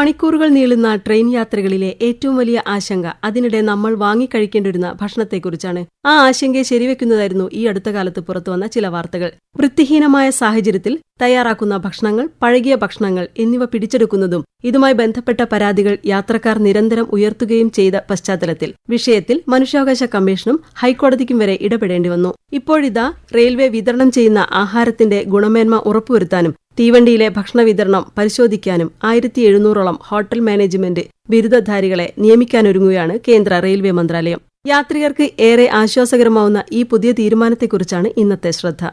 മണിക്കൂറുകൾ നീളുന്ന ട്രെയിൻ യാത്രകളിലെ ഏറ്റവും വലിയ ആശങ്ക അതിനിടെ നമ്മൾ വാങ്ങിക്കഴിക്കേണ്ടിരുന്ന ഭക്ഷണത്തെക്കുറിച്ചാണ്. ആ ആശങ്കയെ ശരിവെക്കുന്നതായിരുന്നു ഈ അടുത്ത കാലത്ത് പുറത്തുവന്ന ചില വാർത്തകൾ. വൃത്തിഹീനമായ സാഹചര്യത്തിൽ തയ്യാറാക്കുന്ന ഭക്ഷണങ്ങൾ പഴകിയ ഭക്ഷണങ്ങൾ എന്നിവ പിടിച്ചെടുക്കുന്നതും ഇതുമായി ബന്ധപ്പെട്ട പരാതികൾ യാത്രക്കാർ നിരന്തരം ഉയർത്തുകയും ചെയ്ത പശ്ചാത്തലത്തിൽ. വിഷയത്തിൽ മനുഷ്യാവകാശ കമ്മീഷനും ഹൈക്കോടതിക്കും വരെ ഇടപെടേണ്ടി വന്നു ഇപ്പോഴിതാ റെയിൽവേ വിതരണം ചെയ്യുന്ന ആഹാരത്തിന്റെ ഗുണമേന്മ ഉറപ്പുവരുത്താനും തീവണ്ടിയിലെ ഭക്ഷണ വിതരണം പരിശോധിക്കാനും ആയിരത്തി എഴുന്നൂറോളം ഹോട്ടൽ മാനേജ്മെന്റ് ബിരുദധാരികളെ നിയമിക്കാനൊരുങ്ങുകയാണ് കേന്ദ്ര റെയിൽവേ മന്ത്രാലയം. യാത്രികർക്ക് ഏറെ ആശ്വാസകരമാവുന്ന ഈ പുതിയ തീരുമാനത്തെക്കുറിച്ചാണ് ഇന്നത്തെ ശ്രദ്ധ.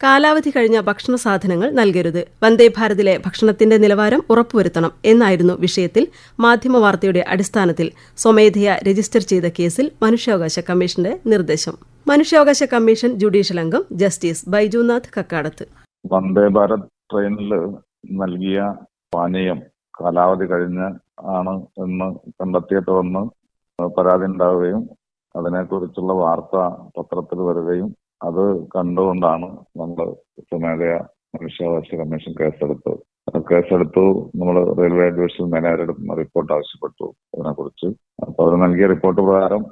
കാലാവധി കഴിഞ്ഞ ഭക്ഷണ സാധനങ്ങൾ നൽകരുത്. വന്ദേ ഭാരതിലെ ഭക്ഷണത്തിന്റെ നിലവാരം ഉറപ്പുവരുത്തണം എന്നായിരുന്നു വിഷയത്തിൽ മാധ്യമവാർത്തയുടെ അടിസ്ഥാനത്തിൽ സ്വമേധയാ രജിസ്റ്റർ ചെയ്ത കേസിൽ മനുഷ്യാവകാശ കമ്മീഷന്റെ നിർദ്ദേശം. മനുഷ്യാവകാശ കമ്മീഷൻ ജുഡീഷ്യൽ അംഗം ജസ്റ്റിസ് ബൈജുനാഥ് കക്കാടത്ത്. വന്ദേ ഭാരത് ട്രെയിനിൽ നൽകിയ പാനീയം കാലാവധി കഴിഞ്ഞ് ആണ് എന്ന് കണ്ടെത്തിയ തുടർന്ന് പരാതി ഉണ്ടാവുകയും അതിനെക്കുറിച്ചുള്ള വാർത്ത പത്രത്തിൽ വരികയും അത് കണ്ടുകൊണ്ടാണ് നമ്മൾ സ്വമേധയ മനുഷ്യാവകാശ കമ്മീഷൻ കേസെടുത്തത്. കേസെടുത്തു. നമ്മൾ റെയിൽവേ ഡിവിഷൻ മാനേജറുടെ റിപ്പോർട്ട് ആവശ്യപ്പെട്ടു അതിനെക്കുറിച്ച്. അപ്പൊ അവർ നൽകിയ റിപ്പോർട്ട് പ്രകാരം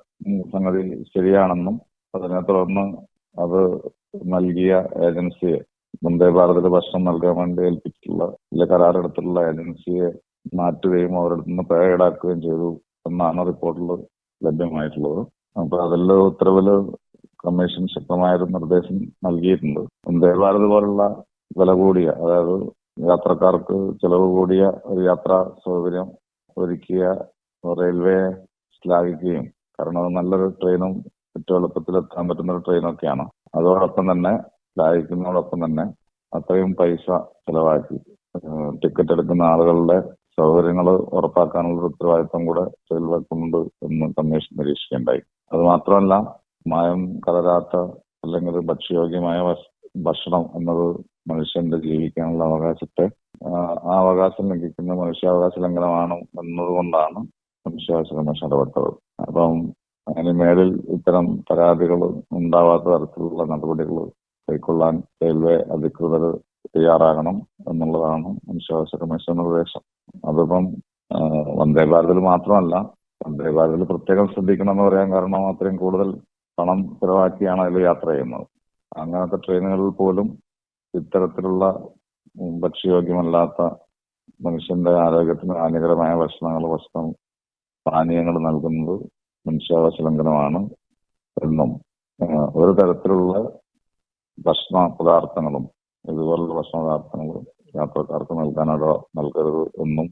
സംഗതി ശരിയാണെന്നും അതിനെ തുടർന്ന് അത് നൽകിയ ഏജൻസിയെ വന്ദേ ഭാരതിൽ ഭക്ഷണം നൽകാൻ വേണ്ടി ഏൽപ്പിച്ചിട്ടുള്ള ഇല്ല കരാറെടുത്തിട്ടുള്ള ഏജൻസിയെ മാറ്റുകയും അവരുടെ നിന്ന് പേ ഈടാക്കുകയും ചെയ്തു എന്നാണ് റിപ്പോർട്ടിൽ ലഭ്യമായിട്ടുള്ളത്. അപ്പൊ അതിൽ ഉത്തരവിൽ കമ്മീഷൻ ശക്തമായൊരു നിർദ്ദേശം നൽകിയിട്ടുണ്ട്. വന്ദേ ഭാരത് പോലുള്ള വില കൂടിയ അതായത് യാത്രക്കാർക്ക് ചെലവ് കൂടിയ ഒരു യാത്രാ സൗകര്യം ഒരുക്കിയ റെയിൽവേ ശ്ലാഘിക്കുകയും കാരണം അത് നല്ലൊരു ട്രെയിനും ഏറ്റവും എളുപ്പത്തിൽ എത്താൻ പറ്റുന്ന ഒരു ട്രെയിനൊക്കെയാണ്. അതോടൊപ്പം തന്നെ ശ്ലാഘിക്കുന്നതോടൊപ്പം തന്നെ അത്രയും പൈസ ചെലവാക്കി. ടിക്കറ്റ് എടുക്കുന്ന ആളുകളുടെ സൗകര്യങ്ങൾ ഉറപ്പാക്കാനുള്ള ഉത്തരവാദിത്വം കൂടെ റെയിൽവേക്കുണ്ട് എന്ന് കമ്മീഷൻ നിരീക്ഷിക്കേണ്ടായി അത് മാത്രമല്ല മായം കലരാത്ത അല്ലെങ്കിൽ ഭക്ഷ്യയോഗ്യമായ ഭക്ഷ- ഭക്ഷണം എന്നത് മനുഷ്യന്റെ ജീവിക്കാനുള്ള അവകാശത്തെ ആ അവകാശം ലംഘിക്കുന്ന മനുഷ്യാവകാശ ലംഘനമാണ് എന്നതുകൊണ്ടാണ് മനുഷ്യാവകാശ കമ്മീഷൻ ഇടപെട്ടത്. അപ്പം അതിന് മേലിൽ ഇത്തരം പരാതികൾ ഉണ്ടാവാത്ത തരത്തിലുള്ള നടപടികൾ കൈക്കൊള്ളാൻ റെയിൽവേ അധികൃതർ തയ്യാറാകണം എന്നുള്ളതാണ് മനുഷ്യാവകാശ കമ്മീഷൻ നിർദ്ദേശം. അതിപ്പം വന്ദേ ഭാരതിൽ മാത്രമല്ല വന്ദേ ഭാരതിൽ പ്രത്യേകം ശ്രദ്ധിക്കണം എന്ന് പറയാൻ കാരണം അത്രയും കൂടുതൽ പണം ചിലവാക്കിയാണ് അതിൽ യാത്ര ചെയ്യുന്നത്. അങ്ങനത്തെ ട്രെയിനുകളിൽ പോലും ഇത്തരത്തിലുള്ള ഭക്ഷ്യയോഗ്യമല്ലാത്ത മനുഷ്യന്റെ ആരോഗ്യത്തിന് ഹാനികരമായ ഭക്ഷണങ്ങൾ ഭക്ഷണം പാനീയങ്ങൾ നൽകുന്നത് മനുഷ്യാവകാശ ലംഘനമാണ് എന്നും ഒരു തരത്തിലുള്ള ഭക്ഷണ പദാർത്ഥങ്ങളും ഇതുപോലുള്ള ഭക്ഷണ പദാർത്ഥങ്ങളും യാത്രക്കാർക്ക് നൽകാനോ നൽകരുത് എന്നും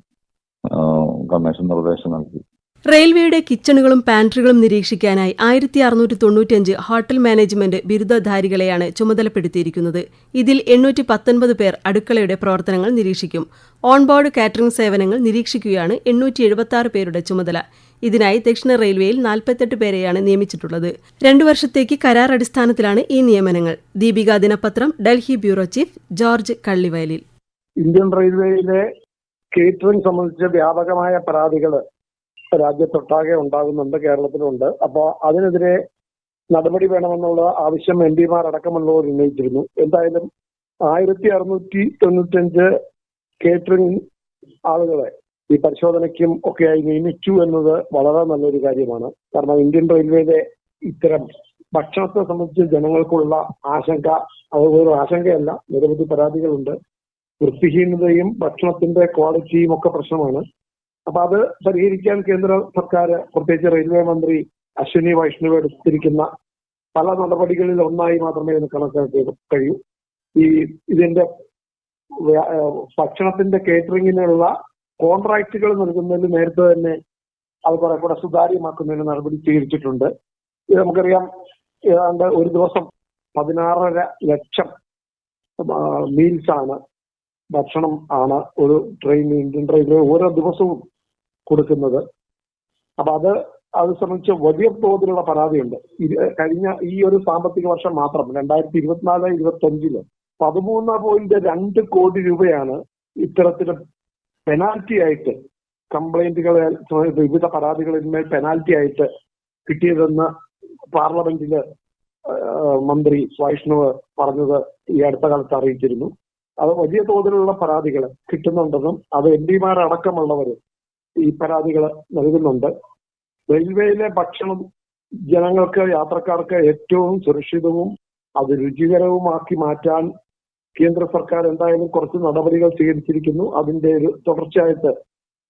കമ്മീഷൻ നിർദ്ദേശം നൽകി. റെയിൽവേയുടെ കിച്ചണുകളും പാൻട്രികളും നിരീക്ഷിക്കാനായി ആയിരത്തി അറുന്നൂറ്റി തൊണ്ണൂറ്റിയഞ്ച് ഹോട്ടൽ മാനേജ്മെന്റ് ബിരുദധാരികളെയാണ് ചുമതലപ്പെടുത്തിയിരിക്കുന്നത്. ഇതിൽ എണ്ണൂറ്റി പത്തൊൻപത് പേർ അടുക്കളയുടെ പ്രവർത്തനങ്ങൾ നിരീക്ഷിക്കും. ഓൺബോർഡ് കാറ്ററിംഗ് സേവനങ്ങൾ നിരീക്ഷിക്കുകയാണ് എണ്ണൂറ്റി എഴുപത്തി പേരുടെ ചുമതല. ഇതിനായി ദക്ഷിണ റെയിൽവേയിൽ നാൽപ്പത്തെട്ട് പേരെയാണ് നിയമിച്ചിട്ടുള്ളത്. രണ്ടു വർഷത്തേക്ക് കരാർ അടിസ്ഥാനത്തിലാണ് ഈ നിയമനങ്ങൾ. ദീപിക ദിനപത്രം Delhi bureau chief George Kallivayalil. Indian റെയിൽവേയിലെ catering സംബന്ധിച്ച വ്യാപകമായ പരാതികൾ രാജ്യത്തൊട്ടാകെ ഉണ്ടാകുന്നുണ്ട് കേരളത്തിലുണ്ട്. അപ്പോൾ അതിനെതിരെ നടപടി വേണമെന്നുള്ള ആവശ്യം എം പിമാർ അടക്കമുള്ളവർ ഉന്നയിച്ചിരുന്നു. എന്തായാലും ആയിരത്തി അറുന്നൂറ്റി തൊണ്ണൂറ്റഞ്ച് കേറ്ററിംഗ് ആളുകളെ ഈ പരിശോധനയ്ക്കും ഒക്കെയായി നിയമിച്ചു എന്നത് വളരെ നല്ലൊരു കാര്യമാണ്. കാരണം ഇന്ത്യൻ റെയിൽവേയിലെ ഇത്തരം ഭക്ഷണത്തെ സംബന്ധിച്ച് ജനങ്ങൾക്കുള്ള ആശങ്ക അത് ഒരു ആശങ്കയല്ല. നിരവധി പരാതികളുണ്ട്. വൃത്തിഹീനതയും ഭക്ഷണത്തിന്റെ ക്വാളിറ്റിയും ഒക്കെ പ്രശ്നമാണ്. അപ്പൊ അത് പരിഹരിക്കാൻ കേന്ദ്ര സർക്കാർ പ്രത്യേകിച്ച് റെയിൽവേ മന്ത്രി അശ്വിനി വൈഷ്ണവ് എടുത്തിരിക്കുന്ന പല നടപടികളിൽ ഒന്നായി മാത്രമേ ഇത് കണക്കാക്കി കഴിയൂ. ഈ ഇതിന്റെ ഭക്ഷണത്തിന്റെ കേറ്ററിങ്ങിനുള്ള കോൺട്രാക്റ്റുകൾ നൽകുന്നതിൽ നേരത്തെ തന്നെ അത് കുറെ കൂടെ സുതാര്യമാക്കുന്നതിന് നടപടി സ്വീകരിച്ചിട്ടുണ്ട്. ഇത് നമുക്കറിയാം ഏതാണ്ട് ഒരു ദിവസം പതിനാറര ലക്ഷം മീൽസ് ആണ് ഭക്ഷണം ആണ് ഒരു ട്രെയിൻ ഇന്ത്യൻ റെയിൽവേ ഓരോ ദിവസവും കൊടുക്കുന്നത്. അപ്പൊ അത് അത് സംബന്ധിച്ച് വലിയ തോതിലുള്ള പരാതിയുണ്ട്. കഴിഞ്ഞ ഈ ഒരു സാമ്പത്തിക വർഷം മാത്രം രണ്ടായിരത്തി ഇരുപത്തിനാല് ഇരുപത്തി അഞ്ചിൽ പതിമൂന്ന് പോയിന്റ് രണ്ട് കോടി രൂപയാണ് ഇത്തരത്തിൽ പെനാൽറ്റി ആയിട്ട് കംപ്ലൈന്റുകൾ വിവിധ പരാതികളിന്മേൽ പെനാൽറ്റി ആയിട്ട് കിട്ടിയതെന്ന് പാർലമെന്റിൽ മന്ത്രി വൈഷ്ണവ് പറഞ്ഞത് ഈ അടുത്ത കാലത്ത് അറിയിച്ചിരുന്നു. അത് വലിയ തോതിലുള്ള പരാതികൾ കിട്ടുന്നുണ്ടെന്നും അത് എം പിമാരടക്കമുള്ളവർ ഈ പരാതികൾ നൽകുന്നുണ്ട്. റെയിൽവേയിലെ ഭക്ഷണം ജനങ്ങൾക്ക് യാത്രക്കാർക്ക് ഏറ്റവും സുരക്ഷിതവും അത് രുചികരവുമാക്കി മാറ്റാൻ കേന്ദ്ര സർക്കാർ എന്തായാലും കുറച്ച് നടപടികൾ സ്വീകരിച്ചിരിക്കുന്നു. അതിന്റെ ഒരു തുടർച്ചയായിട്ട്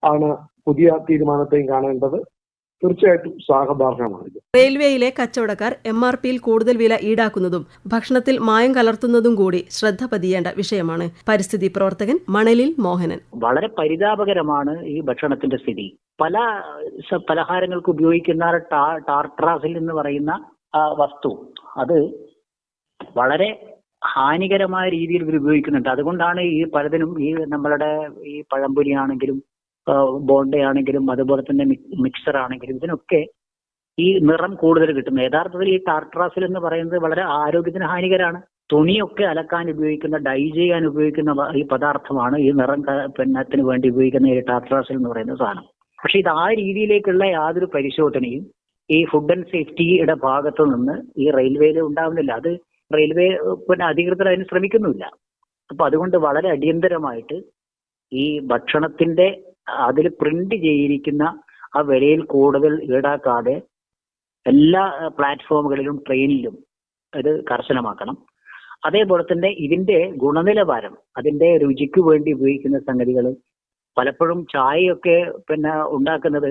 ആണ് പുതിയ തീരുമാനത്തെയും കാണേണ്ടത്. തീർച്ചയായിട്ടും സ്വാഗതാർഹമാണിത് റെയിൽവേയിലെ കച്ചവടക്കാർ എം ആർ പിയിൽ കൂടുതൽ വില ഈടാക്കുന്നതും ഭക്ഷണത്തിൽ മായം കലർത്തുന്നതും കൂടി ശ്രദ്ധ പതിയേണ്ട വിഷയമാണ്. പരിസ്ഥിതി പ്രവർത്തകൻ മണലിൽ മോഹനൻ. വളരെ പരിതാപകരമാണ് ഈ ഭക്ഷണത്തിന്റെ സ്ഥിതി. പല പലഹാരങ്ങൾക്ക് ഉപയോഗിക്കുന്ന ടാർട്രാസിൽ എന്ന് പറയുന്ന വസ്തു. അത് വളരെ ഹാനികരമായ രീതിയിൽ ഇവർ ഉപയോഗിക്കുന്നുണ്ട്. അതുകൊണ്ടാണ് ഈ പലതിനും ഈ നമ്മളുടെ ഈ പഴംപൊരി ആണെങ്കിലും ബോണ്ടയാണെങ്കിലും അതുപോലെ തന്നെ മിക്സർ ആണെങ്കിലും ഇതിനൊക്കെ ഈ നിറം കൂടുതൽ കിട്ടുന്നത് യഥാർത്ഥത്തിൽ ഈ ടാർട്രാസിൽ എന്ന് പറയുന്നത് വളരെ ആരോഗ്യത്തിന് ഹാനികരാണ്. തുണിയൊക്കെ അലക്കാൻ ഉപയോഗിക്കുന്ന ഡൈ ചെയ്യാൻ ഉപയോഗിക്കുന്ന ഈ പദാർത്ഥമാണ് ഈ നിറം പെണ്ണത്തിന് വേണ്ടി ഉപയോഗിക്കുന്ന ഈ ടാർട്രാസിൽ എന്ന് പറയുന്ന സാധനം. പക്ഷെ ഇത് ആ രീതിയിലേക്കുള്ള യാതൊരു പരിശോധനയും ഈ ഫുഡ് ആൻഡ് സേഫ്റ്റിയുടെ ഭാഗത്തു നിന്ന് ഈ റെയിൽവേയിൽ ഉണ്ടാവുന്നില്ല. അത് റെയിൽവേ പിന്നെ അധികൃതർ അതിന് ശ്രമിക്കുന്നുമില്ല. അപ്പൊ അതുകൊണ്ട് വളരെ അടിയന്തരമായിട്ട് ഈ ഭക്ഷണത്തിന്റെ അതിൽ പ്രിന്റ് ചെയ്തിരിക്കുന്ന ആ വിലയിൽ കൂടുതൽ ഈടാക്കാതെ എല്ലാ പ്ലാറ്റ്ഫോമുകളിലും ട്രെയിനിലും ഇത് കർശനമാക്കണം. അതേപോലെ തന്നെ ഇതിന്റെ ഗുണനിലവാരം അതിന്റെ രുചിക്ക് വേണ്ടി ഉപയോഗിക്കുന്ന സംഗതികൾ പലപ്പോഴും ചായയൊക്കെ പിന്നെ ഉണ്ടാക്കുന്നത്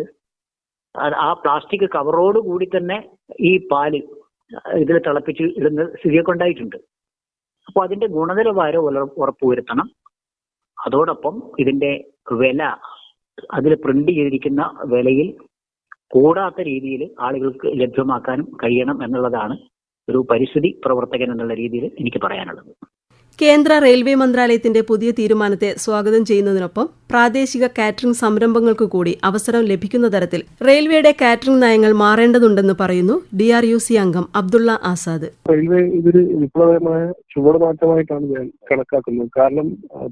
ആ പ്ലാസ്റ്റിക് കവറോട് കൂടി തന്നെ ഈ പാൽ ഇതിൽ തിളപ്പിച്ച് ഇടുന്ന സ്ഥിതിയൊക്കെ ഉണ്ടായിട്ടുണ്ട്. അപ്പോൾ അതിന്റെ ഗുണനിലവാരം ഉറപ്പുവരുത്തണം. അതോടൊപ്പം ഇതിന്റെ വില അതിൽ പ്രിന്റ് ചെയ്തിരിക്കുന്ന വിലയിൽ കൂടാത്ത രീതിയിൽ ആളുകൾക്ക് ലഭ്യമാക്കാനും കഴിയണം എന്നുള്ളതാണ് ഒരു പരിസ്ഥിതി പ്രവർത്തകൻ എന്നുള്ള രീതിയിൽ എനിക്ക് പറയാനുള്ളത്. കേന്ദ്ര റെയിൽവേ മന്ത്രാലയത്തിന്റെ പുതിയ തീരുമാനത്തെ സ്വാഗതം ചെയ്യുന്നതിനൊപ്പം പ്രാദേശിക കാറ്ററിംഗ് സംരംഭങ്ങൾക്ക് കൂടി അവസരം ലഭിക്കുന്ന തരത്തിൽ റെയിൽവേയുടെ കാറ്ററിംഗ് നയങ്ങൾ മാറേണ്ടതുണ്ടെന്ന് പറയുന്നു ഡി ആർ യു സി അംഗം അബ്ദുള്ള ആസാദ്. റെയിൽവേ ഇതൊരു വിപ്ലവകരമായ ചുവടുമാറ്റമായിട്ടാണ് ഞാൻ കണക്കാക്കുന്നത്. കാരണം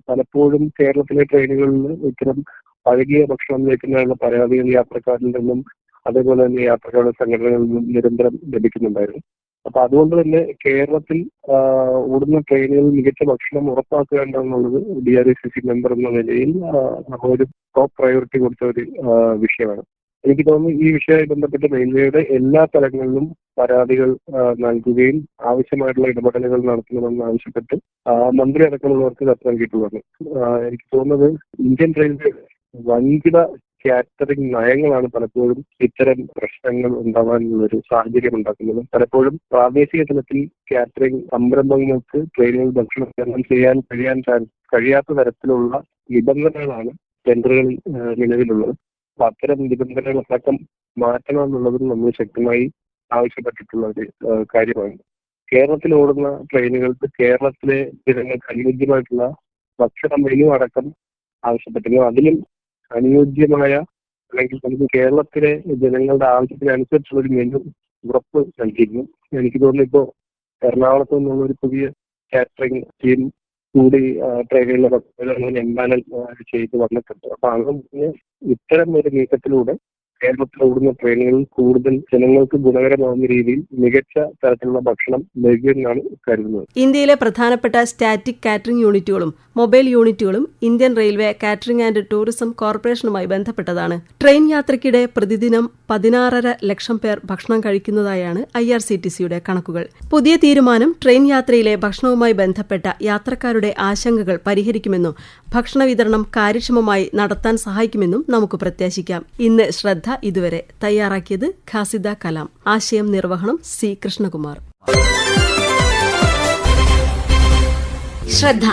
പലപ്പോഴും കേരളത്തിലെ ട്രെയിനുകളിൽ ഇത്തരം പഴകിയ ഭക്ഷണം കഴിക്കുന്നതിനുള്ള പരാതികൾ യാത്രക്കാരിൽ നിന്നും അതേപോലെ തന്നെ യാത്രക്കാരുടെ സംഘടനകളിൽ നിന്നും നിരന്തരം ലഭിക്കുന്നുണ്ടായിരുന്നു. അപ്പൊ അതുകൊണ്ട് തന്നെ കേരളത്തിൽ ഓടുന്ന ട്രെയിനുകളിൽ മികച്ച ഭക്ഷണം ഉറപ്പാക്കുക എന്നുള്ളത് D R C C member എന്ന നിലയിൽ നമ്മളൊരു ടോപ്പ് പ്രയോറിറ്റി കൊടുത്ത ഒരു വിഷയമാണ്. എനിക്ക് തോന്നുന്നു ഈ വിഷയവുമായി ബന്ധപ്പെട്ട് റെയിൽവേയുടെ എല്ലാ തലങ്ങളിലും പരാതികൾ നൽകുകയും ആവശ്യമായിട്ടുള്ള ഇടപെടലുകൾ നടത്തണമെന്ന് ആവശ്യപ്പെട്ട് മന്ത്രി അടക്കമുള്ളവർക്ക് കത്ത് നൽകിയിട്ടുള്ളത് എനിക്ക് തോന്നുന്നത് ഇന്ത്യൻ റെയിൽവേ വൻകിട കാറ്ററിംഗ് നയങ്ങളാണ് പലപ്പോഴും ഇത്തരം പ്രശ്നങ്ങൾ ഉണ്ടാവാനുള്ള ഒരു സാഹചര്യം ഉണ്ടാക്കുന്നത് പലപ്പോഴും പ്രാദേശിക തലത്തിൽ കാറ്ററിംഗ് സംരംഭങ്ങൾക്ക് ട്രെയിനുകൾ ഭക്ഷണം വിതരണം ചെയ്യാൻ കഴിയാൻ കഴിയാത്ത തരത്തിലുള്ള നിബന്ധനകളാണ് ടെൻഡറുകളിൽ നിലവിലുള്ളത്. അപ്പൊ അത്തരം നിബന്ധനകളടക്കം മാറ്റണമെന്നുള്ളതും നമ്മൾ ശക്തമായി ആവശ്യപ്പെട്ടിട്ടുള്ള ഒരു കാര്യമാണ്. കേരളത്തിൽ ഓടുന്ന ട്രെയിനുകൾക്ക് കേരളത്തിലെ ജനങ്ങൾക്ക് അനുയോജ്യമായിട്ടുള്ള ഭക്ഷണ മെനു അടക്കം ആവശ്യപ്പെട്ടിരുന്നു. അതിലും അനുയോജ്യമായ അല്ലെങ്കിൽ നമുക്ക് കേരളത്തിലെ ജനങ്ങളുടെ ആവശ്യത്തിനനുസരിച്ചുള്ള ഒരു മെനു ഉറപ്പ് നൽകിയിരുന്നു. എനിക്ക് തോന്നുന്നു ഇപ്പോ എറണാകുളത്ത് നിന്നുള്ള ഒരു പുതിയ കാറ്ററിംഗ് ടീം കൂടി ആ, ട്രെയിനുകളിലെ എംപാനൽ ചെയ്ത് വന്നിട്ടുണ്ട്. അപ്പൊ അങ്ങനെ ഇത്തരം ഒരു നീക്കത്തിലൂടെ കേരളത്തിൽ ഓടുന്ന ട്രെയിനുകളിൽ കൂടുതൽ ജനങ്ങൾക്ക് ഗുണകരമാവുന്ന രീതിയിൽ മികച്ച തരത്തിലുള്ള ഭക്ഷണം നൽകിയെന്നാണ് കരുതുന്നത്. ഇന്ത്യയിലെ പ്രധാനപ്പെട്ട സ്റ്റാറ്റിക് കാറ്ററിംഗ് യൂണിറ്റുകളും മൊബൈൽ യൂണിറ്റുകളും Indian railway catering and tourism കോർപ്പറേഷനുമായി ബന്ധപ്പെട്ടതാണ്. ട്രെയിൻ യാത്രയ്ക്കിടെ പ്രതിദിനം പതിനാറര ലക്ഷം പേർ ഭക്ഷണം കഴിക്കുന്നതായാണ് ഐ ആർ സി ടി സിയുടെ കണക്കുകൾ. പുതിയ തീരുമാനം ട്രെയിൻ യാത്രയിലെ ഭക്ഷണവുമായി ബന്ധപ്പെട്ട യാത്രക്കാരുടെ ആശങ്കകൾ പരിഹരിക്കുമെന്നും ഭക്ഷണ വിതരണം കാര്യക്ഷമമായി നടത്താൻ സഹായിക്കുമെന്നും നമുക്ക് പ്രത്യാശിക്കാം. ഇന്ന് ശ്രദ്ധ ഇതുവരെ തയ്യാറാക്കിയത് ഖാസിദ കലാം. ആശയം നിർവഹണം സി കൃഷ്ണകുമാർ. ശ്രദ്ധ.